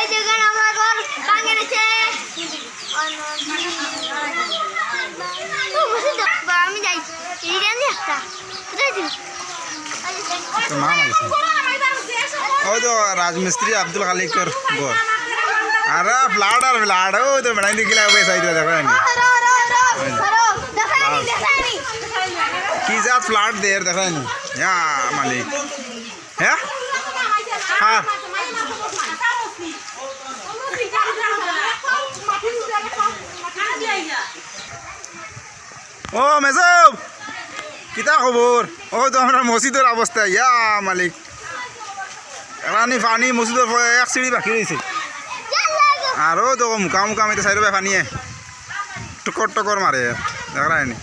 এই দেখেন আমার ঘর ভাঙে গেছে। ও, আমি যাই। জানি একটা। কোথায় ওই তো রাজমিস্ত্রি আব্দুল খালিকর ঘর। আরে ফ্লাড আর ফ্লাড ওই তো বেড়াই দিকে পয়সা দিতে দেখো নি ধরো, ধরো, ধরো, ধরো। দেখায়নি, দেখায়নি। কি জাত ফ্লাড দের দেখো নি। হ্যাঁ মালিক। হ্যাঁ? ও মেসব কিতা খবর ও তো আমরা মসজিদের অবস্থা ইয়া মালিক রানি পানি মসজিদের এক সিঁড়ি বাকি রয়েছে আরও তো মুখা মুখা আমি তো সাইড পানিয়ে টকর টকর মারে দেখলাই নি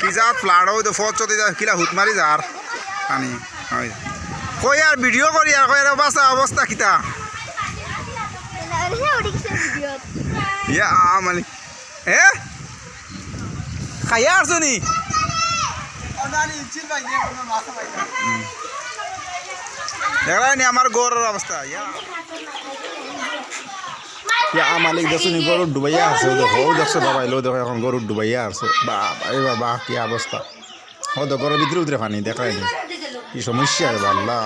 কি জাত ফ্লাড ওই তো ফচ চতে কিলা হুত মারি যার পানি হয় কই আর ভিডিও করি আর কই আর অবস্থা অবস্থা কিতা ইয়া মালিক হে খাইয়া নি? দেখলাই নি আমার গড়ের অবস্থা। মালিক দেখছ গরু ডুবাইয়া আছে দেখো ও দেখছ বাবা এলো দেখো, এখন গরু ডুবাইয়া আছে বাবা এ বাবা, কি অবস্থা। ও তো গরুর ভিতরে ভিতরে পানি দেখলাই নি। কি সমস্যা রে বাল্লা।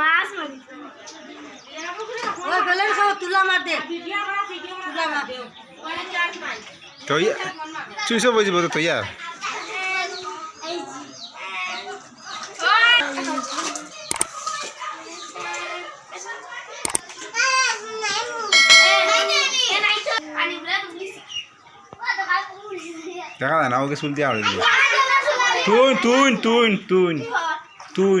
মাছ মারিছে। ওই বেলেন সব তুলা মার দে। তুলা মার দে। তো ইয়া তুই তো ইয়া দেখা না ওকে শুনতে আড়ে দিল তুই তুই তুই তুই তুই